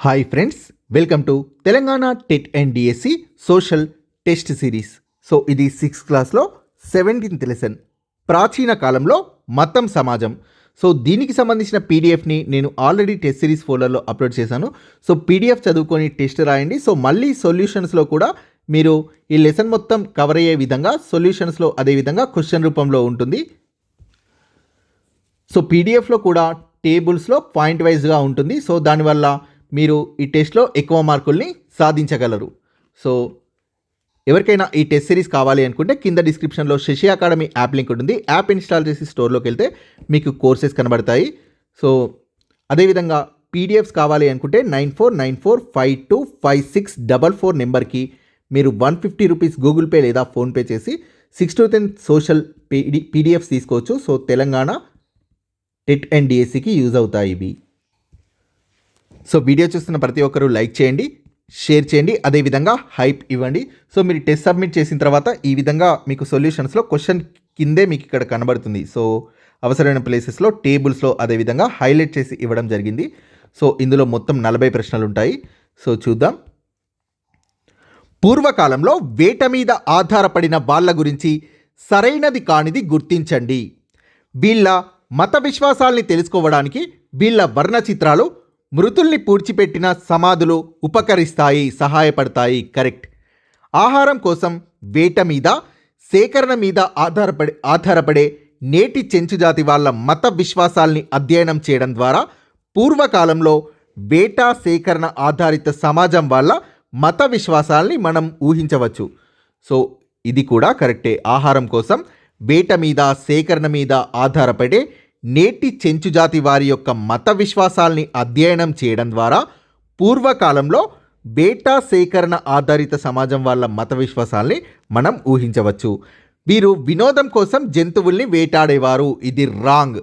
Hi friends welcome to Telangana TET and DSC social test series so ఇది sixth క్లాస్లో seventeenth lesson ప్రాచీన కాలంలో మతం సమాజం. సో దీనికి సంబంధించిన పీడిఎఫ్ని నేను ఆల్రెడీ టెస్ట్ సిరీస్ ఫోల్డర్లో అప్లోడ్ చేశాను. సో పీడిఎఫ్ చదువుకొని టెస్ట్ రాయండి. సో మళ్ళీ సొల్యూషన్స్లో కూడా మీరు ఈ లెసన్ మొత్తం కవర్ అయ్యే విధంగా సొల్యూషన్స్లో అదేవిధంగా క్వశ్చన్ రూపంలో ఉంటుంది. సో పీడిఎఫ్లో కూడా టేబుల్స్లో పాయింట్ వైజ్గా ఉంటుంది. సో దానివల్ల మీరు ఈ టెస్ట్లో ఎక్కువ మార్కుల్ని సాధించగలరు. సో ఎవరికైనా ఈ టెస్ట్ సిరీస్ కావాలి అనుకుంటే కింద డిస్క్రిప్షన్లో శశి అకాడమీ యాప్ లింక్ ఉంటుంది. యాప్ ఇన్స్టాల్ చేసి స్టోర్లోకి వెళ్తే మీకు కోర్సెస్ కనబడతాయి. సో అదేవిధంగా పీడిఎఫ్స్ కావాలి అనుకుంటే nine four nine four five two five six double four నెంబర్కి మీరు one fifty rupees Google pay లేదా ఫోన్పే చేసి six to ten social P D PDFs తీసుకోవచ్చు. సో తెలంగాణ టెట్ అండ్ డిఎస్సికి యూజ్ అవుతాయి ఇవి. సో వీడియో చూస్తున్న ప్రతి ఒక్కరూ లైక్ చేయండి షేర్ చేయండి అదేవిధంగా హైప్ ఇవ్వండి. సో మీరు టెస్ట్ సబ్మిట్ చేసిన తర్వాత ఈ విధంగా మీకు సొల్యూషన్స్లో క్వశ్చన్ కిందే మీకు ఇక్కడ కనబడుతుంది. సో అవసరమైన ప్లేసెస్లో టేబుల్స్లో అదేవిధంగా హైలైట్ చేసి ఇవ్వడం జరిగింది. సో ఇందులో మొత్తం నలభై ప్రశ్నలు ఉంటాయి సో చూద్దాం. పూర్వకాలంలో వేట మీద ఆధారపడిన వాళ్ళ గురించి సరైనది కానిది గుర్తించండి. వీళ్ళ మత విశ్వాసాల్ని తెలుసుకోవడానికి వీళ్ళ వర్ణ చిత్రాలు మృతుల్ని పూడ్చిపెట్టిన సమాధులు ఉపకరిస్తాయి సహాయపడతాయి. కరెక్ట్. ఆహారం కోసం వేట మీద సేకరణ మీద ఆధారపడే ఆధారపడే నేటి చెంచుజాతి వాళ్ళ మత విశ్వాసాల్ని అధ్యయనం చేయడం ద్వారా పూర్వకాలంలో వేట సేకరణ ఆధారిత సమాజం వల్ల మత విశ్వాసాల్ని మనం ఊహించవచ్చు. సో ఇది కూడా కరెక్టే. ఆహారం కోసం వేట మీద సేకరణ మీద ఆధారపడే నేటి చెంచుజాతి వారి యొక్క మత విశ్వాసాల్ని అధ్యయనం చేయడం ద్వారా పూర్వకాలంలో బేటా సేకరణ ఆధారిత సమాజం వాళ్ళ మత విశ్వాసాల్ని మనం ఊహించవచ్చు. వీరు వినోదం కోసం జంతువుల్ని వేటాడేవారు. ఇది రాంగ్.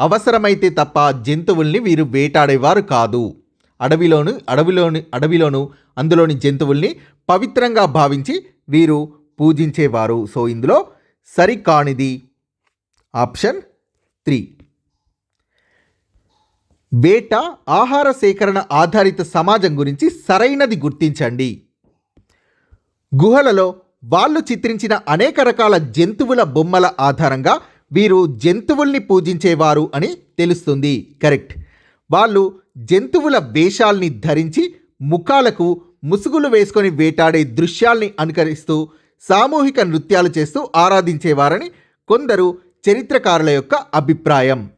అవసరమైతే తప్ప జంతువుల్ని వీరు వేటాడేవారు కాదు. అడవిలోను అడవిలోని అడవిలోను అందులోని జంతువుల్ని పవిత్రంగా భావించి వీరు పూజించేవారు. సో ఇందులో సరికానిది ఆప్షన్ త్రీ. వేట ఆహార సేకరణ ఆధారిత సమాజం గురించి సరైనది గుర్తించండి. గుహలలో వాళ్ళు చిత్రించిన అనేక రకాల జంతువుల బొమ్మల ఆధారంగా వీరు జంతువుల్ని పూజించేవారు అని తెలుస్తుంది. కరెక్ట్. వాళ్ళు జంతువుల వేషాల్ని ధరించి ముఖాలకు ముసుగులు వేసుకొని వేటాడే దృశ్యాల్ని అనుకరిస్తూ సామూహిక నృత్యాలు చేస్తూ ఆరాధించేవారని కొందరు చరిత్రకారుల యొక్క అభిప్రాయం.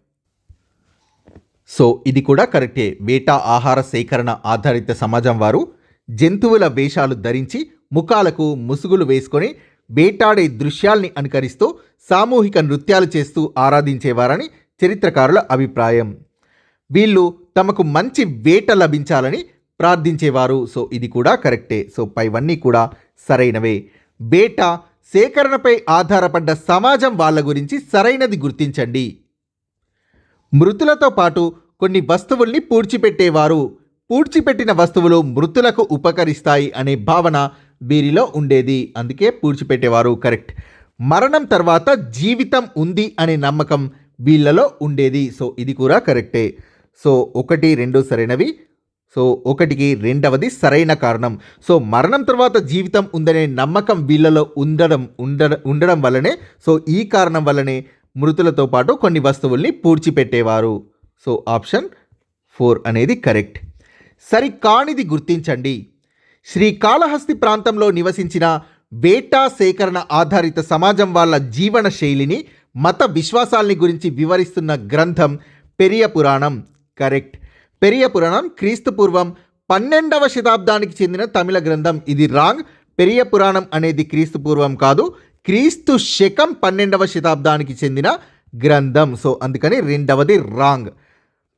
సో ఇది కూడా కరెక్టే. వేటా ఆహార సేకరణ ఆధారిత సమాజం వారు జంతువుల వేషాలు ధరించి ముఖాలకు ముసుగులు వేసుకొని వేటాడే దృశ్యాల్ని అనుకరిస్తూ సామూహిక నృత్యాలు చేస్తూ ఆరాధించేవారని చరిత్రకారుల అభిప్రాయం. వీళ్ళు తమకు మంచి వేట లభించాలని ప్రార్థించేవారు. సో ఇది కూడా కరెక్టే. సో పైవన్నీ కూడా సరైనవే. వేట సేకరణపై ఆధారపడ్డ సమాజం వాళ్ళ గురించి సరైనది గుర్తించండి. మృతులతో పాటు కొన్ని వస్తువుల్ని పూడ్చిపెట్టేవారు. పూడ్చిపెట్టిన వస్తువులు మృతులకు ఉపకరిస్తాయి అనే భావన వీరిలో ఉండేది. అందుకే పూడ్చిపెట్టేవారు కరెక్ట్. మరణం తర్వాత జీవితం ఉంది అనే నమ్మకం వీళ్ళలో ఉండేది. సో ఇది కూడా కరెక్టే. సో ఒకటి రెండు సరైనవి. సో ఒకటికి రెండవది సరైన కారణం. సో మరణం తర్వాత జీవితం ఉందనే నమ్మకం వీళ్ళలో ఉండడం ఉండ ఉండడం వల్లనే సో ఈ కారణం వల్లనే మృతులతో పాటు కొన్ని వస్తువుల్ని పూడ్చిపెట్టేవారు. సో ఆప్షన్ ఫోర్ అనేది కరెక్ట్. సరికానిది గుర్తించండి. శ్రీకాళహస్తి ప్రాంతంలో నివసించిన వేటా సేకరణ ఆధారిత సమాజం వాళ్ళ జీవన శైలిని మత విశ్వాసాల్ని గురించి వివరిస్తున్న గ్రంథం పెరియ పురాణం. కరెక్ట్. పెరియ పురాణం క్రీస్తు పూర్వం పన్నెండవ శతాబ్దానికి చెందిన తమిళ గ్రంథం. ఇది రాంగ్. పెరియ పురాణం అనేది క్రీస్తు పూర్వం కాదు. క్రీస్తు శకం పన్నెండవ శతాబ్దానికి చెందిన గ్రంథం. సో అందుకని రెండవది రాంగ్.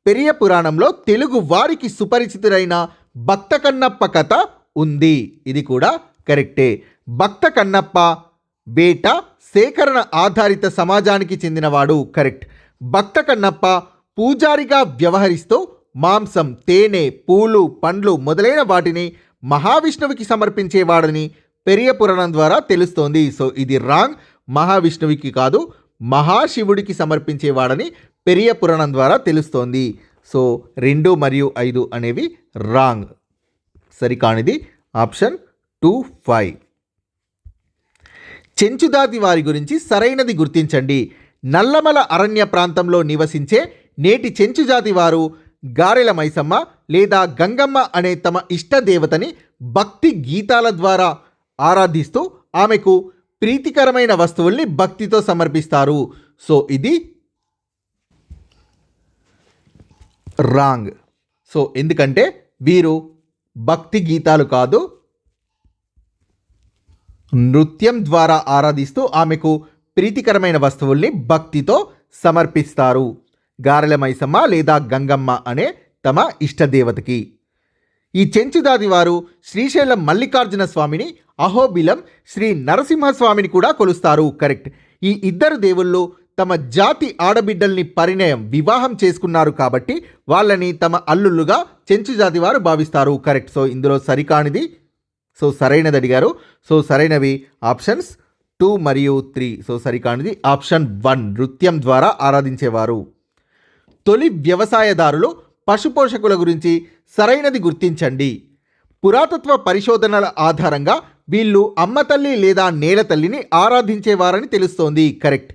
పెరియ పురాణంలో తెలుగు వారికి సుపరిచితుడైన భక్త కన్నప్ప కథ ఉంది. ఇది కూడా కరెక్టే. భక్త కన్నప్ప వేట సేకరణ ఆధారిత సమాజానికి చెందినవాడు. కరెక్ట్. భక్త కన్నప్ప పూజారిగా వ్యవహరిస్తూ మాంసం తేనె పూలు పండ్లు మొదలైన వాటిని మహావిష్ణువుకి సమర్పించేవాడని పెరియ పురాణం ద్వారా తెలుస్తోంది. సో ఇది రాంగ్. మహావిష్ణువుకి కాదు మహాశివుడికి సమర్పించేవాడని పెరియ పురాణం ద్వారా తెలుస్తోంది. సో రెండు మరియు ఐదు అనేవి రాంగ్. సరికానిది ఆప్షన్ టూ ఫైవ్. చెంచుదాతి వారి గురించి సరైనది గుర్తించండి. నల్లమల అరణ్య ప్రాంతంలో నివసించే నేటి చెంచుజాతి వారు గారెల మైసమ్మ లేదా గంగమ్మ అనే తమ ఇష్ట దేవతని భక్తి గీతాల ద్వారా ఆరాధిస్తూ ఆమెకు ప్రీతికరమైన వస్తువుల్ని భక్తితో సమర్పిస్తారు. సో ఇది రాంగ్. సో ఎందుకంటే వీరు భక్తి గీతాలు కాదు నృత్యం ద్వారా ఆరాధిస్తూ ఆమెకు ప్రీతికరమైన వస్తువుల్ని భక్తితో సమర్పిస్తారు. గారెల మైసమ్మ లేదా గంగమ్మ అనే తమ ఇష్టదేవతకి. ఈ చెంచుదాది వారు శ్రీశైలం మల్లికార్జున స్వామిని అహోబిలం శ్రీ నరసింహస్వామిని కూడా కొలుస్తారు. కరెక్ట్. ఈ ఇద్దరు దేవుళ్ళు తమ జాతి ఆడబిడ్డల్ని పరిణయం వివాహం చేసుకున్నారు కాబట్టి వాళ్ళని తమ అల్లుళ్ళుగా చెంచుజాతి వారు భావిస్తారు. కరెక్ట్. సో ఇందులో సరికానిది. సో సరైనది అడిగారు. సో సరైనవి ఆప్షన్స్ టూ మరియు త్రీ. సో సరికానిది. ఆప్షన్ వన్ నృత్యం ద్వారా ఆరాధించేవారు. తొలి వ్యవసాయదారులు పశుపోషకుల గురించి సరైనది గుర్తించండి. పురాతత్వ పరిశోధనల ఆధారంగా వీళ్ళు అమ్మతల్లి లేదా నేల తల్లిని ఆరాధించేవారని తెలుస్తోంది. కరెక్ట్.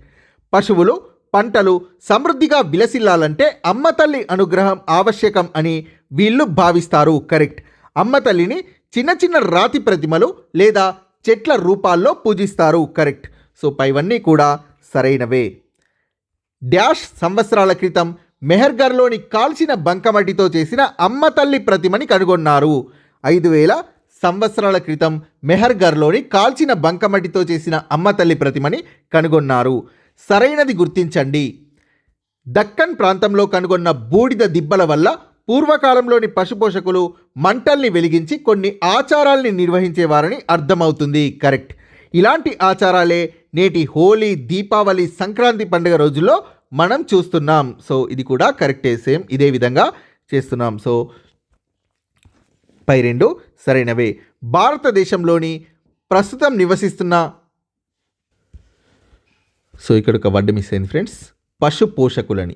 పశువులు పంటలు సమృద్ధిగా విలసిల్లాలంటే అమ్మతల్లి అనుగ్రహం ఆవశ్యకం అని వీళ్ళు భావిస్తారు. కరెక్ట్. అమ్మతల్లిని చిన్న చిన్న రాతి ప్రతిమలు లేదా చెట్ల రూపాల్లో పూజిస్తారు. కరెక్ట్. సో పైవన్నీ కూడా సరైనవే. డ్యాష్ సంవత్సరాల క్రితం మెహర్గర్లోని కాల్చిన బంకమట్టితో చేసిన అమ్మ తల్లి ప్రతిమని కనుగొన్నారు. ఐదు వేల సంవత్సరాల క్రితం మెహర్గర్లోని కాల్చిన బంకమట్టితో చేసిన అమ్మ తల్లి ప్రతిమని కనుగొన్నారు. సరైనది గుర్తించండి. దక్కన్ ప్రాంతంలో కనుగొన్న బూడిద దిబ్బల వల్ల పూర్వకాలంలోని పశుపోషకులు మంటల్ని వెలిగించి కొన్ని ఆచారాల్ని నిర్వహించేవారని అర్థమవుతుంది. కరెక్ట్. ఇలాంటి ఆచారాలే నేటి హోలీ దీపావళి సంక్రాంతి పండుగ రోజుల్లో మనం చూస్తున్నాం. సో ఇది కూడా కరెక్టే సేమ్ ఇదే విధంగా చేస్తున్నాం. సో పై రెండు సరైనవే. భారతదేశంలోని ప్రస్తుతం నివసిస్తున్న సో ఇక్కడ ఒక వర్డ్ మిస్ అయింది ఫ్రెండ్స్. పశు పోషకులని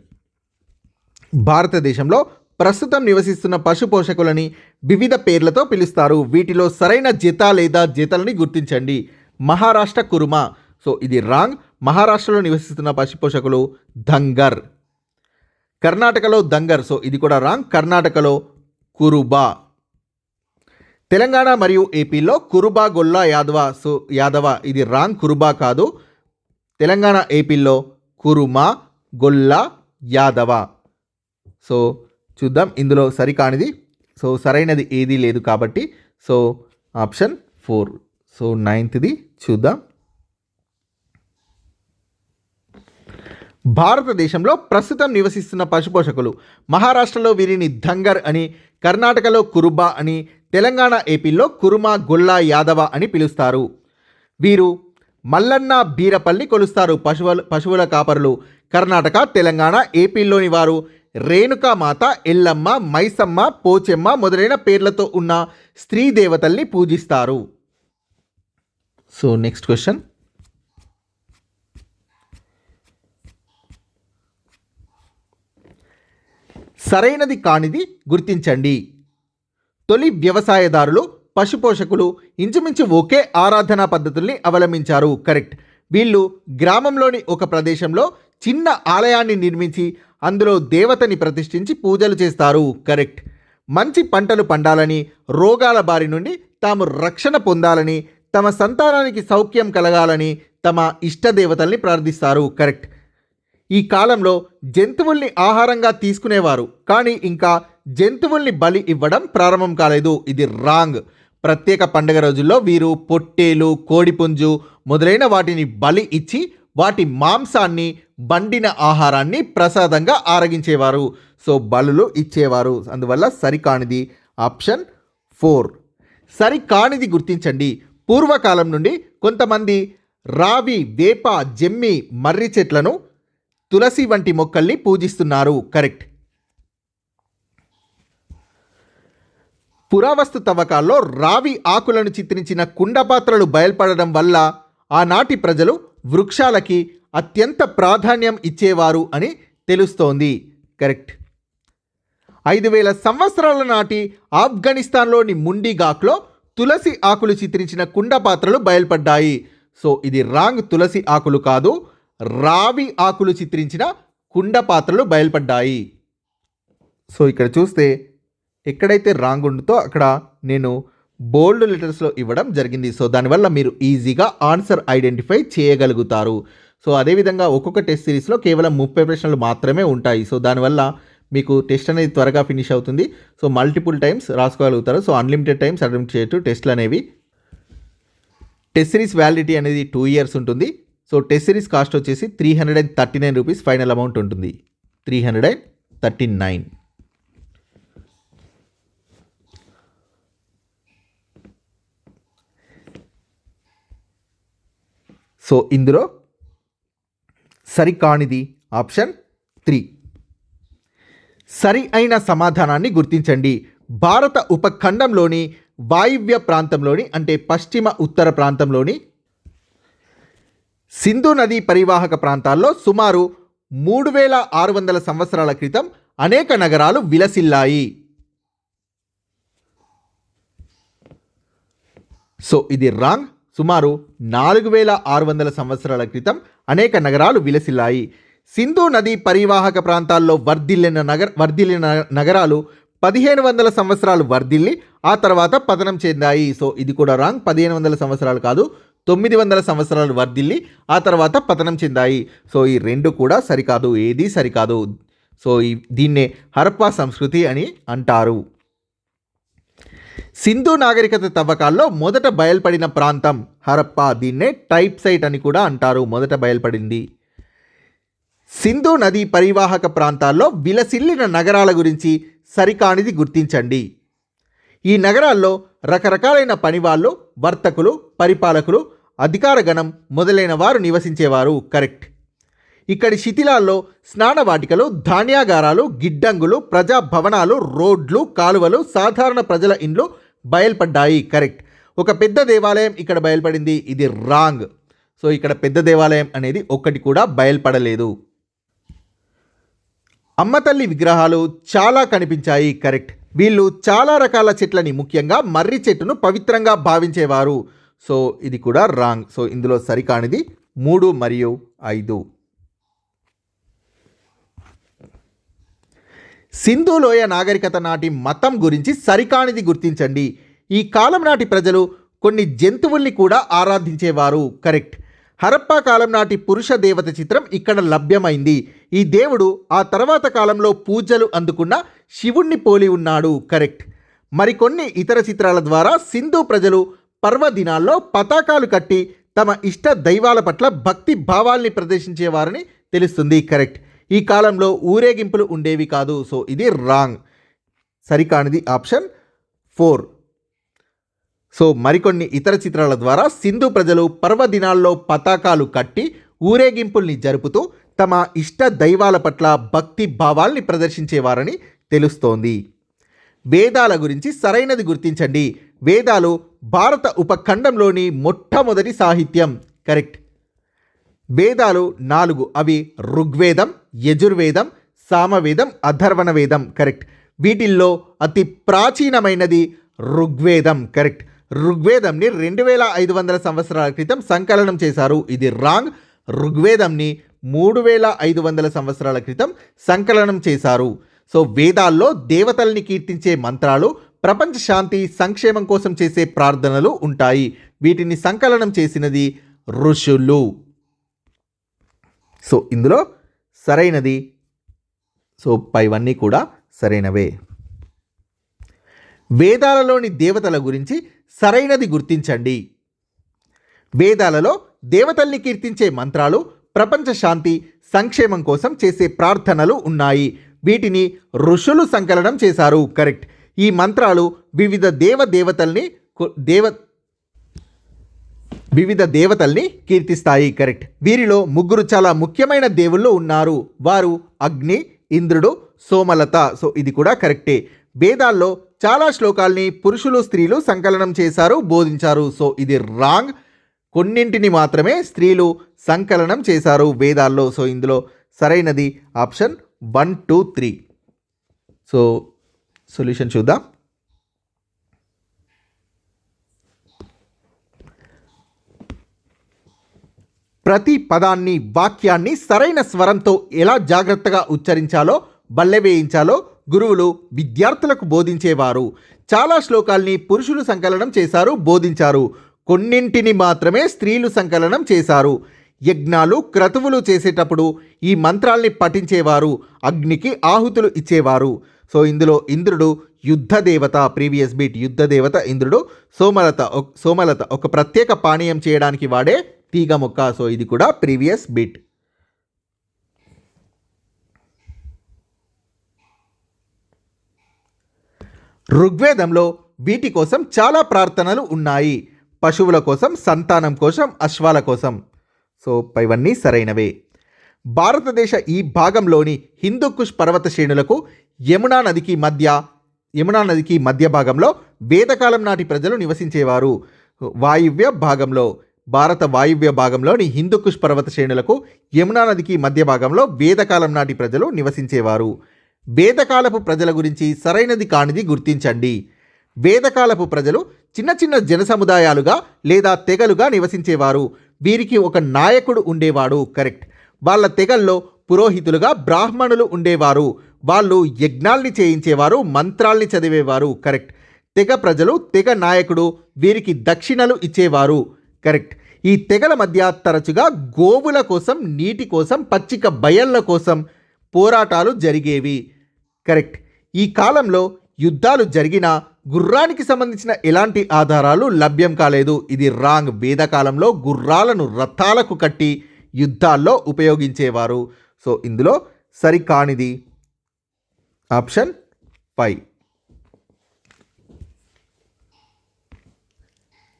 భారతదేశంలో ప్రస్తుతం నివసిస్తున్న పశు పోషకులని వివిధ పేర్లతో పిలుస్తారు. వీటిలో సరైన జత లేదా జతలని గుర్తించండి. మహారాష్ట్ర కురుమ. సో ఇది రాంగ్. మహారాష్ట్రలో నివసిస్తున్న పశుపోషకులు దంగర్ కర్ణాటకలో దంగర్ సో ఇది కూడా రాంగ్ కర్ణాటకలో కురుబా. తెలంగాణ మరియు ఏపీలో కురుబా గొల్లా యాదవ సో యాదవ ఇది రాంగ్ కురుబా కాదు. తెలంగాణ ఏపీలో కురుమా గొల్లా యాదవ. సో చూద్దాం ఇందులో సరికానిది. సో సరైనది ఏదీ లేదు కాబట్టి సో ఆప్షన్ ఫోర్. సో నైన్త్ది చూద్దాం. భారతదేశంలో ప్రస్తుతం నివసిస్తున్న పశుపోషకులు మహారాష్ట్రలో వీరిని ధంగర్ అని కర్ణాటకలో కురుబా అని తెలంగాణ ఏపీలో కురుమా గొల్లా యాదవ అని పిలుస్తారు. వీరు మల్లన్న బీరపల్లి కొలుస్తారు పశువుల పశువుల కాపరులు. కర్ణాటక తెలంగాణ ఏపీలోని వారు రేణుకామాత ఎల్లమ్మ మైసమ్మ పోచెమ్మ మొదలైన పేర్లతో ఉన్న స్త్రీ దేవతల్ని పూజిస్తారు. So next question. సరైనది కానిది గుర్తించండి. తొలి వ్యవసాయదారులు పశుపోషకులు ఇంచుమించు ఒకే ఆరాధనా పద్ధతుల్ని అవలంబించారు. కరెక్ట్. వీళ్ళు గ్రామంలోని ఒక ప్రదేశంలో చిన్న ఆలయాన్ని నిర్మించి అందులో దేవతని ప్రతిష్ఠించి పూజలు చేస్తారు. కరెక్ట్. మంచి పంటలు పండాలని రోగాల బారి నుండి తాము రక్షణ పొందాలని తమ సంతానానికి సౌఖ్యం కలగాలని తమ ఇష్టదేవతల్ని ప్రార్థిస్తారు. కరెక్ట్. ఈ కాలంలో జంతువుల్ని ఆహారంగా తీసుకునేవారు కానీ ఇంకా జంతువుల్ని బలి ఇవ్వడం ప్రారంభం కాలేదు. ఇది రాంగ్. ప్రత్యేక పండుగ రోజుల్లో వీరు పొట్టేలు కోడిపుంజు మొదలైన వాటిని బలి ఇచ్చి వాటి మాంసాన్ని బండిన ఆహారాన్ని ప్రసాదంగా ఆరగించేవారు. సో బలులు ఇచ్చేవారు. అందువల్ల సరికానిది ఆప్షన్ ఫోర్. సరికానిది గుర్తించండి. పూర్వకాలం నుండి కొంతమంది రావి వేప జమ్మి మర్రి చెట్లను తులసి వంటి మొక్కల్ని పూజిస్తున్నారు. కరెక్ట్. పురావస్తు తవ్వకాల్లో రావి ఆకులను చిత్రించిన కుండపాత్రలు బయల్పడడం వల్ల ఆనాటి ప్రజలు వృక్షాలకి అత్యంత ప్రాధాన్యం ఇచ్చేవారు అని తెలుస్తోంది. కరెక్ట్. ఐదు వేల సంవత్సరాల నాటి ఆఫ్ఘనిస్తాన్లోని ముండిగాక్లో తులసి ఆకులు చిత్రించిన కుండ పాత్రలు బయల్పడ్డాయి. సో ఇది రాంగ్ తులసి ఆకులు కాదు. రావి ఆకులు చిత్రించిన కుండ పాత్రలు బయలుపడ్డాయి. సో ఇక్కడ చూస్తే ఎక్కడైతే రాంగ్ ఉండుతో అక్కడ నేను బోల్డ్ లెటర్స్లో ఇవ్వడం జరిగింది. సో దానివల్ల మీరు ఈజీగా ఆన్సర్ ఐడెంటిఫై చేయగలుగుతారు. సో అదేవిధంగా ఒక్కొక్క టెస్ట్ సిరీస్లో కేవలం ముప్పై ప్రశ్నలు మాత్రమే ఉంటాయి. సో దానివల్ల మీకు టెస్ట్ అనేది త్వరగా ఫినిష్ అవుతుంది. సో మల్టిపుల్ టైమ్స్ రాసుకోగలుగుతారు. సో అన్లిమిటెడ్ టైమ్స్ అటెంప్ట్ చేయొచ్చు టెస్ట్లు అనేవి టెస్ట్ సిరీస్ వ్యాలిడిటీ అనేది టూ ఇయర్స్ ఉంటుంది. సో టెస్ట్ సిరీస్ కాస్ట్ వచ్చేసి three hundred and thirty nine rupees final amount ఉంటుంది. Three hundred and thirty nine. So ఇందులో సరికానిది ఆప్షన్ త్రీ. సరి అయిన సమాధానాన్ని గుర్తించండి. భారత ఉపఖండంలోని వాయువ్య ప్రాంతంలోని అంటే పశ్చిమ ఉత్తర ప్రాంతంలోని సింధు నదీ పరివాహక ప్రాంతాల్లో సుమారు మూడు వేల ఆరు వందల సంవత్సరాల క్రితం అనేక నగరాలు విలసిల్లాయి. సో ఇది రాంగ్. సుమారు నాలుగు వేల ఆరు వందల సంవత్సరాల క్రితం అనేక నగరాలు విలసిల్లాయి. సింధు నదీ పరివాహక ప్రాంతాల్లో వర్ధిల్లిన నగర వర్ధిల్లిన నగరాలు పదిహేను వందల సంవత్సరాలు వర్ధిల్లి ఆ తర్వాత పతనం చెందాయి. సో ఇది కూడా రాంగ్. పదిహేను వందల సంవత్సరాలు కాదు తొమ్మిది వందల సంవత్సరాలు వర్ధిల్లి ఆ తర్వాత పతనం చెందాయి. సో ఈ రెండు కూడా సరికాదు ఏది సరికాదు. సో ఈ దీన్నే హరప్పా సంస్కృతి అని అంటారు. సింధు నాగరికత తవ్వకాల్లో మొదట బయల్పడిన ప్రాంతం హరప్పా దీన్నే టైప్ సైట్ అని కూడా అంటారు మొదట బయల్పడింది. సింధు నదీ పరివాహక ప్రాంతాల్లో విలసిల్లిన నగరాల గురించి సరికానిది గుర్తించండి. ఈ నగరాల్లో రకరకాలైన పనివాళ్ళు వర్తకులు పరిపాలకులు అధికార గణం మొదలైన వారు నివసించేవారు. కరెక్ట్. ఇక్కడి శిథిలాల్లో స్నానవాటికలు ధాన్యాగారాలు గిడ్డంగులు ప్రజా భవనాలు రోడ్లు కాలువలు సాధారణ ప్రజల ఇండ్లు బయల్పడ్డాయి. కరెక్ట్. ఒక పెద్ద దేవాలయం ఇక్కడ బయల్పడింది. ఇది రాంగ్. సో ఇక్కడ పెద్ద దేవాలయం అనేది ఒక్కటి కూడా బయల్పడలేదు. అమ్మతల్లి విగ్రహాలు చాలా కనిపించాయి. కరెక్ట్. వీళ్ళు చాలా రకాల చెట్లని ముఖ్యంగా మర్రి చెట్టును పవిత్రంగా భావించేవారు. సో ఇది కూడా రాంగ్. సో ఇందులో సరికానిది మూడు మరియు ఐదు. సింధు లోయ నాగరికత నాటి మతం గురించి సరికానిది గుర్తించండి. ఈ కాలం నాటి ప్రజలు కొన్ని జంతువుల్ని కూడా ఆరాధించేవారు. కరెక్ట్. హరప్పా కాలం నాటి పురుష దేవత చిత్రం ఇక్కడ లభ్యమైంది. ఈ దేవుడు ఆ తర్వాత కాలంలో పూజలు అందుకున్న శివుణ్ణి పోలి ఉన్నాడు. కరెక్ట్. మరికొన్ని ఇతర చిత్రాల ద్వారా సింధు ప్రజలు పర్వదినాల్లో పతాకాలు కట్టి తమ ఇష్ట దైవాల పట్ల భక్తి భావాల్ని ప్రదర్శించేవారని తెలుస్తుంది. కరెక్ట్. ఈ కాలంలో ఊరేగింపులు ఉండేవి కాదు. సో ఇది రాంగ్. సరికానిది ఆప్షన్ ఫోర్. సో మరికొన్ని ఇతర చిత్రాల ద్వారా సింధు ప్రజలు పర్వదినాల్లో పతాకాలు కట్టి ఊరేగింపుల్ని జరుపుతూ తమ ఇష్ట దైవాల పట్ల భక్తి భావాల్ని ప్రదర్శించేవారని తెలుస్తోంది. వేదాల గురించి సరైనది గుర్తించండి. వేదాలు భారత ఉపఖండంలోని మొట్టమొదటి సాహిత్యం. కరెక్ట్. వేదాలు నాలుగు. అవి ఋగ్వేదం యజుర్వేదం సామవేదం అధర్వణ వేదం. కరెక్ట్. వీటిల్లో అతి ప్రాచీనమైనది ఋగ్వేదం. కరెక్ట్. ఋగ్వేదంని రెండు వేల ఐదు వందల సంవత్సరాల క్రితం సంకలనం చేశారు. ఇది రాంగ్. ఋగ్వేదంని మూడు వేల ఐదు వందల సంవత్సరాల క్రితం సంకలనం చేశారు. సో వేదాల్లో దేవతల్ని కీర్తించే మంత్రాలు ప్రపంచ శాంతి సంక్షేమం కోసం చేసే ప్రార్థనలు ఉంటాయి. వీటిని సంకలనం చేసినది ఋషులు. సో ఇందులో సరైనది. సో పైవన్నీ కూడా సరైనవే. వేదాలలోని దేవతల గురించి సరైనది గుర్తించండి. వేదాలలో దేవతల్ని కీర్తించే మంత్రాలు ప్రపంచ శాంతి సంక్షేమం కోసం చేసే ప్రార్థనలు ఉన్నాయి. వీటిని ఋషులు సంకలనం చేశారు. కరెక్ట్. ఈ మంత్రాలు వివిధ దేవ దేవతల్ని దేవ వివిధ దేవతల్ని కీర్తిస్తాయి. కరెక్ట్. వీరిలో ముగ్గురు చాలా ముఖ్యమైన దేవుళ్ళు ఉన్నారు. వారు అగ్ని ఇంద్రుడు సోమలత. సో ఇది కూడా కరెక్టే. వేదాల్లో చాలా శ్లోకాల్ని పురుషులు స్త్రీలు సంకలనం చేశారు బోధించారు. సో ఇది రాంగ్. కొన్నింటిని మాత్రమే స్త్రీలు సంకలనం చేశారు వేదాల్లో. సో ఇందులో సరైనది option one two three. So solution చూద్దాం. ప్రతి పదాన్ని వాక్యాన్ని సరైన స్వరంతో ఎలా జాగ్రత్తగా ఉచ్చరించాలో బల్లె వేయించాలో గురువులు విద్యార్థులకు బోధించేవారు. చాలా శ్లోకాల్ని పురుషులు సంకలనం చేశారు బోధించారు. కొన్నింటిని మాత్రమే స్త్రీలు సంకలనం చేశారు. యజ్ఞాలు క్రతువులు చేసేటప్పుడు ఈ మంత్రాల్ని పఠించేవారు. అగ్నికి ఆహుతులు ఇచ్చేవారు. సో ఇందులో ఇంద్రుడు యుద్ధ దేవత ప్రీవియస్ బీట్ యుద్ధ దేవత ఇంద్రుడు సోమలత ఒక- సోమలత ఒక ప్రత్యేక పానీయం చేయడానికి వాడే తీగ మొక్క. సో ఇది కూడా ప్రీవియస్ బీట్. ఋగ్వేదంలో వీటి కోసం చాలా ప్రార్థనలు ఉన్నాయి. పశువుల కోసం సంతానం కోసం అశ్వాల కోసం. సో ఇవన్నీ సరైనవే. భారతదేశ ఈ భాగంలోని హిందూకుష్ పర్వత శ్రేణులకు యమునా నదికి మధ్య యమునా నదికి మధ్య భాగంలో వేదకాలం నాటి ప్రజలు నివసించేవారు. వాయువ్య భాగంలో భారత వాయువ్య భాగంలోని హిందూకుష్ పర్వత శ్రేణులకు యమునా నదికి మధ్య భాగంలో వేదకాలం నాటి ప్రజలు నివసించేవారు. వేదకాలపు ప్రజల గురించి సరైనది కానిది గుర్తించండి. వేదకాలపు ప్రజలు చిన్న చిన్న జన సముదాయాలుగా లేదా తెగలుగా నివసించేవారు. వీరికి ఒక నాయకుడు ఉండేవాడు కరెక్ట్. వాళ్ళ తెగల్లో పురోహితులుగా బ్రాహ్మణులు ఉండేవారు. వాళ్ళు యజ్ఞాల్ని చేయించేవారు మంత్రాల్ని చదివేవారు. కరెక్ట్. తెగ ప్రజలు తెగ నాయకుడు వీరికి దక్షిణలు ఇచ్చేవారు. కరెక్ట్. ఈ తెగల మధ్య తరచుగా గోవుల కోసం నీటి కోసం పచ్చిక బయళ్ళ కోసం పోరాటాలు జరిగేవి. కరెక్ట్. ఈ కాలంలో యుద్ధాలు జరిగినా గుర్రానికి సంబంధించిన ఎలాంటి ఆధారాలు లభ్యం కాలేదు. ఇది రాంగ్ వేదకాలంలో గుర్రాలను రథాలకు కట్టి యుద్ధాల్లో ఉపయోగించేవారు. సో ఇందులో సరికానిది ఆప్షన్ ఫైవ్.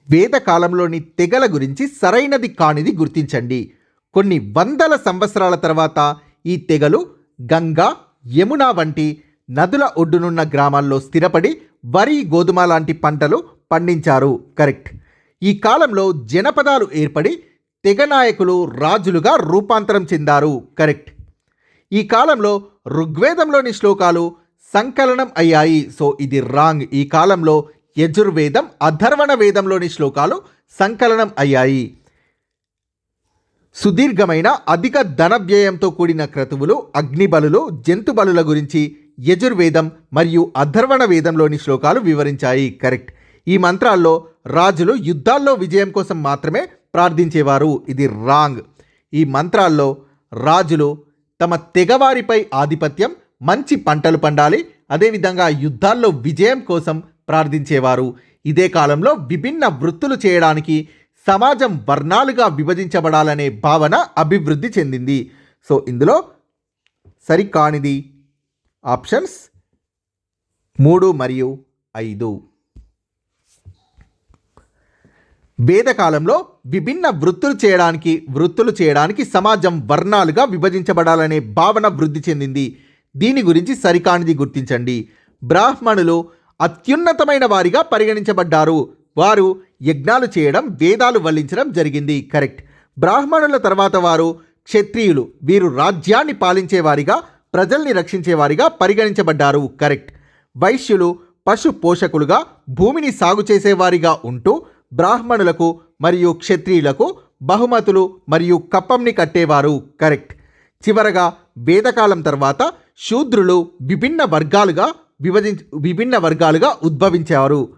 వేదకాలంలోని తెగల గురించి సరైనది కానిది గుర్తించండి. కొన్ని వందల సంవత్సరాల తర్వాత ఈ తెగలు గంగా యమున వంటి నదుల ఒడ్డునున్న గ్రామాల్లో స్థిరపడి వరి గోధుమ లాంటి పంటలు పండించారు. కరెక్ట్. ఈ కాలంలో జనపదాలు ఏర్పడి తెగ నాయకులు రాజులుగా రూపాంతరం చెందారు. కరెక్ట్. ఈ కాలంలో ఋగ్వేదంలోని శ్లోకాలు సంకలనం అయ్యాయి. సో ఇది రాంగ్. ఈ కాలంలో యజుర్వేదం అధర్వణ వేదంలోని శ్లోకాలు సంకలనం అయ్యాయి. సుదీర్ఘమైన అధిక ధన వ్యయంతో కూడిన క్రతువులు అగ్నిబలులు జంతుబలుల గురించి యజుర్వేదం మరియు అధర్వణ వేదంలోని శ్లోకాలు వివరించాయి. కరెక్ట్. ఈ మంత్రాల్లో రాజులు యుద్ధాల్లో విజయం కోసం మాత్రమే ప్రార్థించేవారు. ఇది రాంగ్. ఈ మంత్రాల్లో రాజులు తమ తెగవారిపై ఆధిపత్యం మంచి పంటలు పండాలి. అదేవిధంగా యుద్ధాల్లో విజయం కోసం ప్రార్థించేవారు. ఇదే కాలంలో విభిన్న వృత్తులు చేయడానికి సమాజం వర్ణాలుగా విభజించబడాలనే భావన అభివృద్ధి చెందింది. సో ఇందులో సరికానిది ఆప్షన్స్ మూడు మరియు ఐదు. వేదకాలంలో విభిన్న వృత్తులు చేయడానికి వృత్తులు చేయడానికి సమాజం వర్ణాలుగా విభజించబడాలనే భావన వృద్ధి చెందింది. దీని గురించి సరికానిది గుర్తించండి. బ్రాహ్మణులు అత్యున్నతమైన వారిగా పరిగణించబడ్డారు. వారు యజ్ఞాలు చేయడం వేదాలు వల్లించడం జరిగింది. కరెక్ట్. బ్రాహ్మణుల తర్వాత వారు క్షత్రియులు. వీరు రాజ్యాన్ని పాలించేవారిగా ప్రజల్ని రక్షించేవారిగా పరిగణించబడ్డారు. కరెక్ట్. వైశ్యులు పశు పోషకులుగా భూమిని సాగు చేసేవారిగా ఉంటూ బ్రాహ్మణులకు మరియు క్షత్రియులకు బహుమతులు మరియు కప్పంని కట్టేవారు. కరెక్ట్. చివరగా వేదకాలం తర్వాత శూద్రులు విభిన్న వర్గాలుగా విభజి విభిన్న వర్గాలుగా ఉద్భవించారు.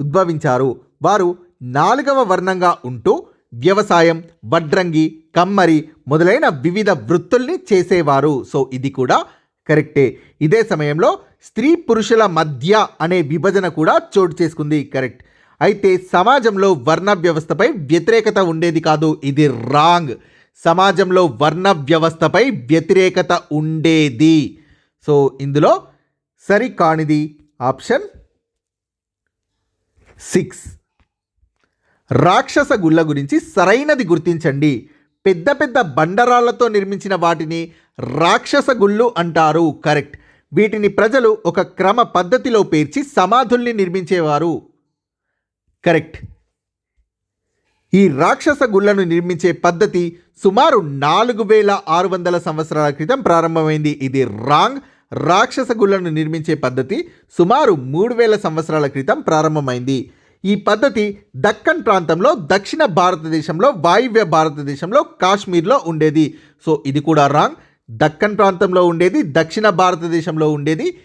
ఉద్భవించారు. వారు నాలుగవ వర్ణంగా ఉంటూ వ్యవసాయం వడ్రంగి కమ్మరి మొదలైన వివిధ వృత్తుల్ని చేసేవారు. సో ఇది కూడా కరెక్టే. ఇదే సమయంలో స్త్రీ పురుషుల మధ్య అనే విభజన కూడా చోటు చేసుకుంది. కరెక్ట్. అయితే సమాజంలో వర్ణ వ్యవస్థపై వ్యతిరేకత ఉండేది కాదు ఇది రాంగ్. సమాజంలో వర్ణ వ్యవస్థపై వ్యతిరేకత ఉండేది. సో ఇందులో సరికానిది ఆప్షన్ సిక్స్. రాక్షస గుళ్ళ గురించి సరైనది గుర్తించండి. పెద్ద పెద్ద బండరాళ్ళతో నిర్మించిన వాటిని రాక్షస గుళ్ళు అంటారు. కరెక్ట్. వీటిని ప్రజలు ఒక క్రమ పద్ధతిలో పేర్చి సమాధుల్ని నిర్మించేవారు. కరెక్ట్. ఈ రాక్షస గుళ్ళను నిర్మించే పద్ధతి సుమారు నాలుగు వేల ఆరు వందల సంవత్సరాల క్రితం ప్రారంభమైంది. ఇది రాంగ్. రాక్షస గుళ్ళను నిర్మించే పద్ధతి సుమారు మూడు వేల సంవత్సరాల క్రితం ప్రారంభమైంది. ఈ పద్ధతి దక్కన్ ప్రాంతంలో దక్షిణ భారతదేశంలో వాయువ్య భారతదేశంలో కాశ్మీర్లో ఉండేది. సో ఇది కూడా రాంగ్. దక్కన్ ప్రాంతంలో ఉండేది దక్షిణ భారతదేశంలో ఉండేది.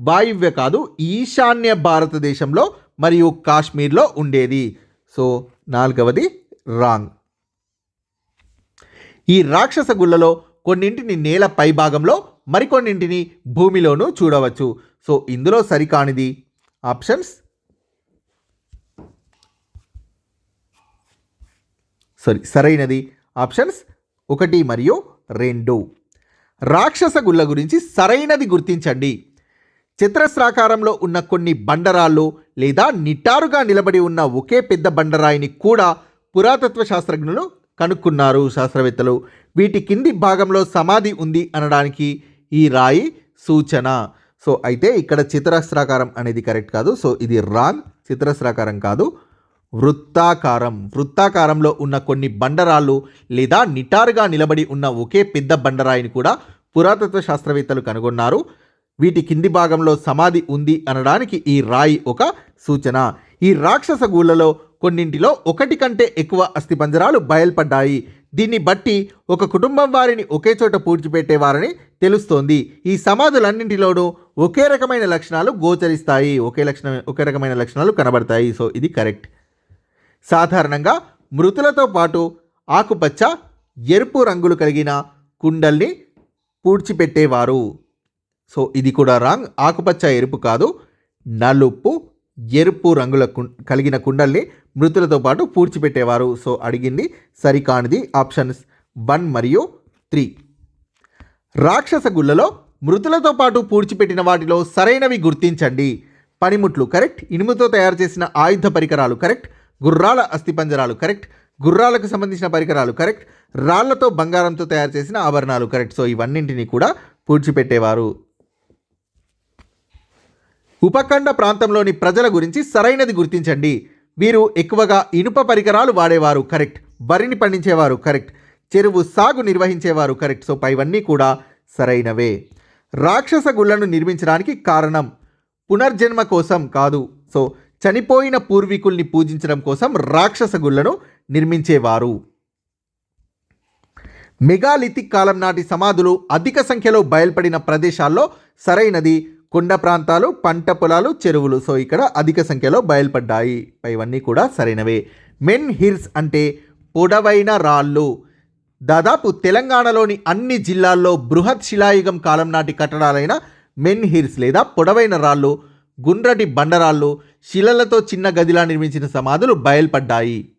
వాయువ్య కాదు ఈశాన్య భారతదేశంలో మరియు కాశ్మీర్లో ఉండేది. సో నాలుగవది రాంగ్. ఈ రాక్షస గుళ్ళలో కొన్నింటిని నేల పైభాగంలో మరికొన్నింటిని భూమిలోనూ చూడవచ్చు. సో ఇందులో సరికానిది ఆప్షన్స్. సారీ సరైనది ఆప్షన్స్. ఒకటి మరియు రెండు. రాక్షస గుళ్ళ గురించి సరైనది గుర్తించండి. చిత్రస్రాకారంలో ఉన్న కొన్ని బండరాళ్ళు లేదా నిటారుగా నిలబడి ఉన్న ఒకే పెద్ద బండరాయిని కూడా పురాతత్వ శాస్త్రజ్ఞులు కనుక్కున్నారు శాస్త్రవేత్తలు. వీటి కింది భాగంలో సమాధి ఉంది అనడానికి ఈ రాయి సూచన. సో అయితే ఇక్కడ చిత్రస్రాకారం అనేది కరెక్ట్ కాదు. సో ఇది రాంగ్ చిత్రస్రాకారం కాదు. వృత్తాకారం. వృత్తాకారంలో ఉన్న కొన్ని బండరాళ్ళు లేదా నిటారుగా నిలబడి ఉన్న ఒకే పెద్ద బండరాయిని కూడా పురాతత్వ శాస్త్రవేత్తలు కనుగొన్నారు. వీటి కింది భాగంలో సమాధి ఉంది అనడానికి ఈ రాయి ఒక సూచన. ఈ రాక్షస గూళ్ళలో కొన్నింటిలో ఒకటి కంటే ఎక్కువ అస్థిపంజరాలు బయల్పడ్డాయి. దీన్ని బట్టి ఒక కుటుంబం వారిని ఒకే చోట పూడ్చిపెట్టేవారని తెలుస్తోంది. ఈ సమాధులన్నింటిలోనూ ఒకే రకమైన లక్షణాలు గోచరిస్తాయి. ఒకే లక్షణ ఒకే రకమైన లక్షణాలు కనబడతాయి. సో ఇది కరెక్ట్. సాధారణంగా మృతులతో పాటు ఆకుపచ్చ ఎరుపు రంగులు కలిగిన కుండల్ని పూడ్చిపెట్టేవారు. సో ఇది కూడా రాంగ్. ఆకుపచ్చ ఎరుపు కాదు నలుపు ఎరుపు రంగుల కు కలిగిన కుండల్ని మృతులతో పాటు పూడ్చిపెట్టేవారు. సో అడిగింది సరికానిది ఆప్షన్స్ వన్ మరియు త్రీ. రాక్షస గుళ్ళలో మృతులతో పాటు పూడ్చిపెట్టిన వాటిలో సరైనవి గుర్తించండి. పనిముట్లు కరెక్ట్. ఇనుముతో తయారు చేసిన ఆయుధ పరికరాలు కరెక్ట్. గుర్రాల అస్థిపంజరాలు కరెక్ట్. గుర్రాలకు సంబంధించిన పరికరాలు కరెక్ట్. రాళ్ళతో బంగారంతో తయారు చేసిన ఆభరణాలు కరెక్ట్. సో ఇవన్నింటినీ కూడా పూడ్చిపెట్టేవారు. ఉపఖండ ప్రాంతంలోని ప్రజల గురించి సరైనది గుర్తించండి. వీరు ఎక్కువగా ఇనుప పరికరాలు వాడేవారు కరెక్ట్. వరిని పండించేవారు కరెక్ట్. చెరువు సాగు నిర్వహించేవారు కరెక్ట్. సో పైవన్నీ కూడా సరైనవే. రాక్షస గుళ్ళను నిర్మించడానికి కారణం పునర్జన్మ కోసం కాదు. సో చనిపోయిన పూర్వీకుల్ని పూజించడం కోసం రాక్షస గుళ్ళను నిర్మించేవారు. మెగాలిథిక్ కాలం నాటి సమాధులు అధిక సంఖ్యలో బయల్పడిన ప్రదేశాల్లో సరైనది. కొండ ప్రాంతాలు పంట పొలాలు చెరువులు. సో ఇక్కడ అధిక సంఖ్యలో బయలుపడ్డాయి. ఇవన్నీ కూడా సరైనవే. మెన్ హిల్స్ అంటే పొడవైన రాళ్ళు. దాదాపు తెలంగాణలోని అన్ని జిల్లాల్లో బృహత్ శిలాయుగం కాలం నాటి కట్టడాలైన మెన్ హిల్స్ లేదా పొడవైన రాళ్ళు గుండ్రటి బండరాళ్ళు శిలలతో చిన్న గదిలా నిర్మించిన సమాధులు బయల్పడ్డాయి.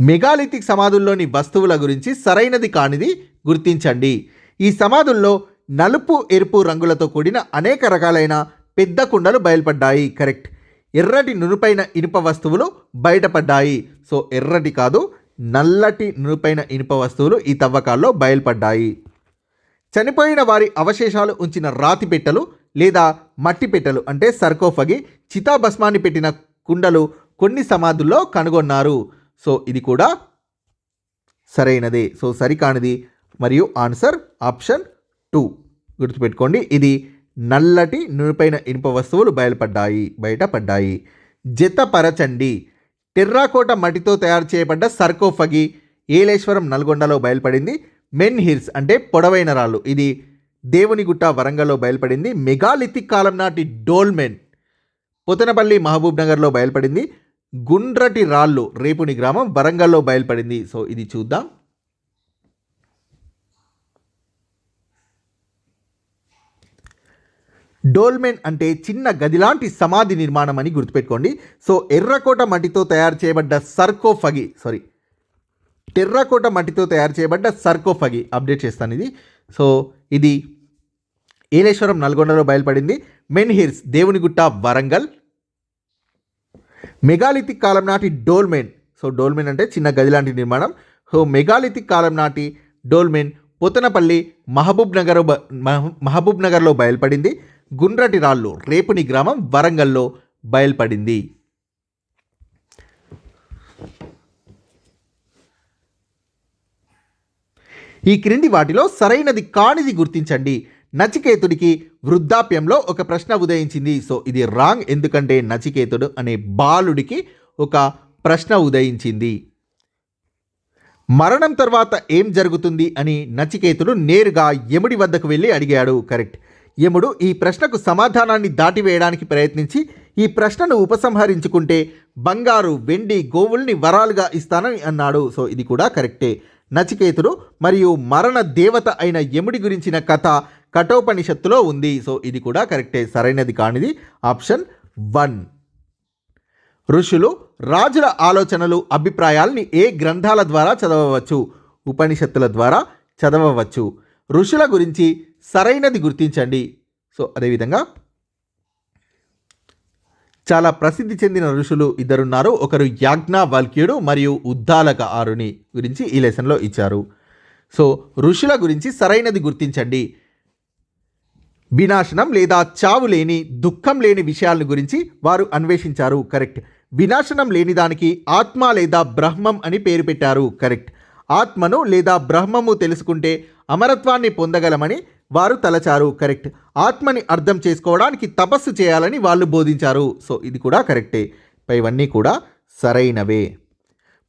మెగాలిథిక్ సమాధుల్లోని వస్తువుల గురించి సరైనది కానిది గుర్తించండి. ఈ సమాధుల్లో నలుపు ఎరుపు రంగులతో కూడిన అనేక రకాలైన పెద్ద కుండలు బయలుపడ్డాయి. కరెక్ట్. ఎర్రటి నునుపైన ఇనుప వస్తువులు బయటపడ్డాయి. సో ఎర్రటి కాదు నల్లటి నునుపైన ఇనుప వస్తువులు ఈ తవ్వకాల్లో బయల్పడ్డాయి. చనిపోయిన వారి అవశేషాలు ఉంచిన రాతి పెట్టెలు లేదా మట్టి పెట్టెలు అంటే సర్కోఫగి చితాభస్మాన్ని పెట్టిన కుండలు కొన్ని సమాధుల్లో కనుగొన్నారు. సో ఇది కూడా సరైనదే. సో సరికానిది. మరియు ఆన్సర్ ఆప్షన్ టూ. గుర్తుపెట్టుకోండి ఇది నల్లటి నునిపైన ఇనుప వస్తువులు బయలుపడ్డాయి బయటపడ్డాయి. జతపరచండి. టెర్రాకోట మట్టితో తయారు చేయబడ్డ సర్కోఫగి ఏలేశ్వరం నల్గొండలో బయలుపడింది. మెన్ హిల్స్ అంటే పొడవైన రాళ్ళు. ఇది దేవునిగుట్ట వరంగల్లో బయలుపడింది. మెగాలిథిక్ కాలం నాటి డోల్మెన్ పొతనపల్లి మహబూబ్ నగర్లో బయలుపడింది. గుండ్రటి రాళ్ళు రేపుని గ్రామం వరంగల్లో బయలుపడింది. సో ఇది చూద్దాం. డోల్మెన్ అంటే చిన్న గదిలాంటి సమాధి నిర్మాణం అని గుర్తుపెట్టుకోండి. సో ఎర్రకోట మట్టితో తయారు చేయబడ్డ సర్కోఫగి సారీ టెర్రకోట మట్టితో తయారు చేయబడ్డ సర్కోఫగి అప్డేట్ చేస్తాను ఇది. సో ఇది ఏలేశ్వరం నల్గొండలో బయలుపడింది. Menhirs Devunigutta Warangal. Megalithic కాలం నాటి డోల్మెన్ సో డోల్మెన్ అంటే చిన్న గది లాంటి నిర్మాణం. సో మెగాలిథిక్ కాలం నాటి డోల్మెన్ పొతనపల్లి మహబూబ్ నగర్ బ- మహ- మహబూబ్ నగర్లో బయలుపడింది. గుండ్రటి రాళ్ళు రేపుని గ్రామం వరంగల్లో బయల్పడింది. ఈ క్రింది వాటిలో సరైనది కానిది గుర్తించండి. నచికేతుడికి వృద్ధాప్యంలో ఒక ప్రశ్న ఉదయించింది. సో ఇది రాంగ్. ఎందుకంటే నచికేతుడు అనే బాలుడికి ఒక ప్రశ్న ఉదయించింది. మరణం తర్వాత ఏం జరుగుతుంది అని నచికేతుడు నేరుగా యముడి వద్దకు వెళ్ళి అడిగాడు. కరెక్ట్. యముడు ఈ ప్రశ్నకు సమాధానాన్ని దాటివేయడానికి ప్రయత్నించి ఈ ప్రశ్నను ఉపసంహరించుకుంటే బంగారు వెండి గోవుల్ని వరాలుగా ఇస్తానని అన్నాడు. సో ఇది కూడా కరెక్టే. నచికేతుడు మరియు మరణ దేవత అయిన యముడి గురించిన కథ కఠోపనిషత్తులో ఉంది. సో ఇది కూడా కరెక్టే. సరైనది కానిది. Option one. ఋషులు రాజుల ఆలోచనలు అభిప్రాయాల్ని ఏ గ్రంథాల ద్వారా చదవవచ్చు? ఉపనిషత్తుల ద్వారా చదవవచ్చు. ఋషుల గురించి సరైనది గుర్తించండి. సో అదేవిధంగా చాలా ప్రసిద్ధి చెందిన ఋషులు ఇద్దరున్నారు. ఒకరు యాజ్ఞావల్క్యుడు మరియు ఉద్దాలక ఆరుని గురించి ఈ లెసన్లో ఇచ్చారు. సో ఋషుల గురించి సరైనది గుర్తించండి. వినాశనం లేదా చావు లేని దుఃఖం లేని విషయాల గురించి వారు అన్వేషించారు. కరెక్ట్. వినాశనం లేని దానికి ఆత్మ లేదా బ్రహ్మం అని పేరు పెట్టారు. కరెక్ట్. ఆత్మను లేదా బ్రహ్మము తెలుసుకుంటే అమరత్వాన్ని పొందగలమని వారు తలచారు. కరెక్ట్. ఆత్మని అర్థం చేసుకోవడానికి తపస్సు చేయాలని వాళ్ళు బోధించారు. సో ఇది కూడా కరెక్టే. పైవన్నీ కూడా సరైనవే.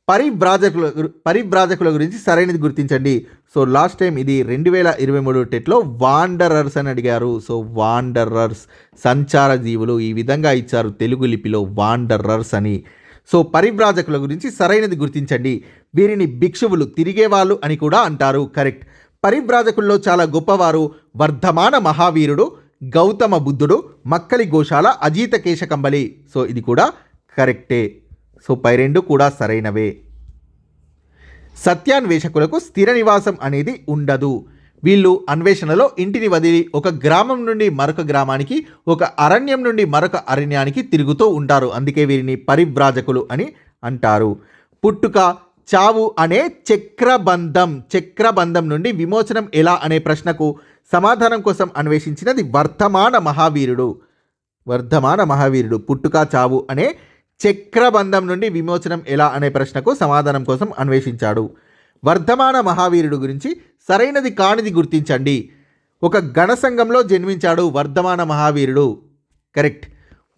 పరివ్రాజకుల పరిభ్రాజకుల పరివ్రాజకుల గురించి సరైనది గుర్తించండి. సో లాస్ట్ టైం ఇది రెండు వేల ఇరవై మూడు టెట్లో వాండరర్స్ అని అడిగారు. సో వాండరర్స్ సంచార జీవులు ఈ విధంగా ఇచ్చారు తెలుగు లిపిలో వాండరర్స్ అని. సో పరివ్రాజకుల గురించి సరైనది గుర్తించండి. వీరిని భిక్షువులు తిరిగేవాళ్ళు అని కూడా అంటారు. కరెక్ట్. పరివ్రాజకుల్లో చాలా గొప్పవారు వర్ధమాన మహావీరుడు గౌతమ బుద్ధుడు మక్కలి గోశాల అజీత కేశకంబలి. సో ఇది కూడా కరెక్టే. సో పై రెండు కూడా సరైనవే. సత్యాన్వేషకులకు స్థిర నివాసం అనేది ఉండదు. వీళ్ళు అన్వేషణలో ఇంటిని వదిలి ఒక గ్రామం నుండి మరొక గ్రామానికి ఒక అరణ్యం నుండి మరొక అరణ్యానికి తిరుగుతూ ఉంటారు. అందుకే వీరిని పరివ్రాజకులు అని అంటారు. పుట్టుక చావు అనే చక్రబంధం చక్రబంధం నుండి విమోచనం ఎలా అనే ప్రశ్నకు సమాధానం కోసం అన్వేషించినది వర్ధమాన మహావీరుడు. వర్ధమాన మహావీరుడు పుట్టుక చావు అనే చక్రబంధం నుండి విమోచనం ఎలా అనే ప్రశ్నకు సమాధానం కోసం అన్వేషించాడు. వర్ధమాన మహావీరుడు గురించి సరైనది కానిది గుర్తించండి. ఒక గణ సంఘంలో జన్మించాడు వర్ధమాన మహావీరుడు. కరెక్ట్.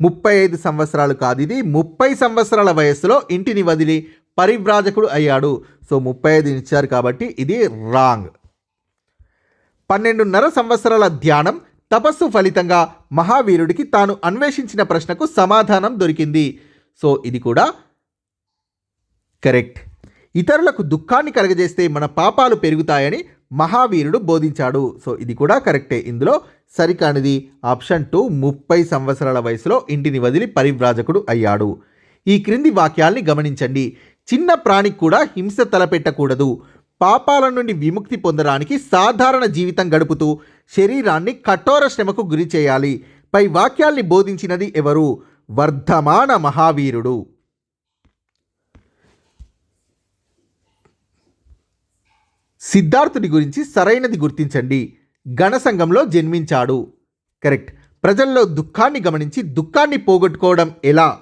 ముప్పై ఐదు సంవత్సరాలు కాదు ఇది ముప్పై సంవత్సరాల వయస్సులో ఇంటిని వదిలి పరివ్రాజకుడు అయ్యాడు. సో ముప్పై ఐదు ఇచ్చారు కాబట్టి ఇది రాంగ్. పన్నెండున్నర సంవత్సరాల ధ్యానం తపస్సు ఫలితంగా మహావీరుడికి తాను అన్వేషించిన ప్రశ్నకు సమాధానం దొరికింది. సో ఇది కూడా కరెక్ట్. ఇతరులకు దుఃఖాన్ని కలగజేస్తే మన పాపాలు పెరుగుతాయని మహావీరుడు బోధించాడు. సో ఇది కూడా కరెక్టే. ఇందులో సరికానిది ఆప్షన్ టూ ముప్పై సంవత్సరాల వయసులో ఇంటిని వదిలి పరివ్రాజకుడు అయ్యాడు. ఈ క్రింది వాక్యాల్ని గమనించండి. చిన్న ప్రాణికి కూడా హింస తలపెట్టకూడదు. పాపాల నుండి విముక్తి పొందడానికి సాధారణ జీవితం గడుపుతూ శరీరాన్ని కఠోర శ్రమకు గురి చేయాలి. పై వాక్యాల్ని బోధించినది ఎవరు? వర్ధమాన మహావీరుడు. సిద్ధార్థుడి గురించి సరైనది గుర్తించండి. గణసంఘంలో జన్మించాడు. కరెక్ట్. ప్రజల్లో దుఃఖాన్ని గమనించి దుఃఖాన్ని పోగొట్టుకోవడం ఎలా?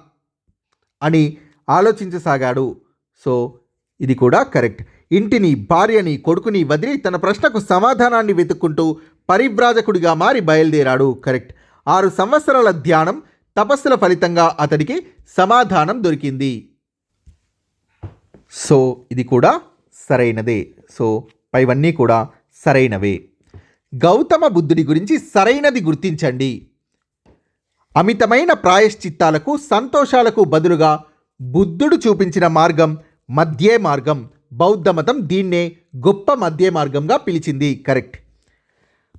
అని ఆలోచించసాగాడు. సో ఇది కూడా కరెక్ట్. ఇంటిని భార్యని కొడుకుని వదిలి తన ప్రశ్నకు సమాధానాన్ని వెతుక్కుంటూ పరివ్రాజకుడిగా మారి బయలుదేరాడు. కరెక్ట్. ఆరు సంవత్సరాల ధ్యానం తపస్సుల ఫలితంగా అతడికి సమాధానం దొరికింది. సో ఇది కూడా సరైనదే. సో పైవన్నీ కూడా సరైనవే. గౌతమ బుద్ధుడి గురించి సరైనది గుర్తించండి. అమితమైన ప్రాయశ్చిత్తాలకు సంతోషాలకు బదులుగా బుద్ధుడు చూపించిన మార్గం మధ్యే మార్గం బౌద్ధ మతం దీన్నే గొప్ప మధ్య మార్గంగా పిలిచింది. కరెక్ట్.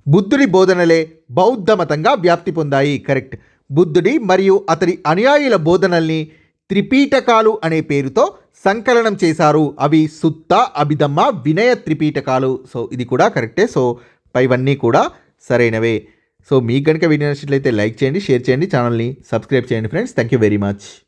బుద్ధుడి బోధనలే బౌద్ధ మతంగా వ్యాప్తి పొందాయి. కరెక్ట్. బుద్ధుడి మరియు అతడి అనుయాయుల బోధనల్ని త్రిపీటకాలు అనే పేరుతో సంకలనం చేశారు. అవి సుత్త అభిధమ్మ వినయ త్రిపీటకాలు సో ఇది కూడా కరెక్టే. సో పైవన్నీ కూడా సరైనవే. సో మీకు కనుక వీడియో నచ్చినట్లయితే లైక్ చేయండి షేర్ చేయండి ఛానల్ని సబ్స్క్రైబ్ చేయండి friends. Thank you very much.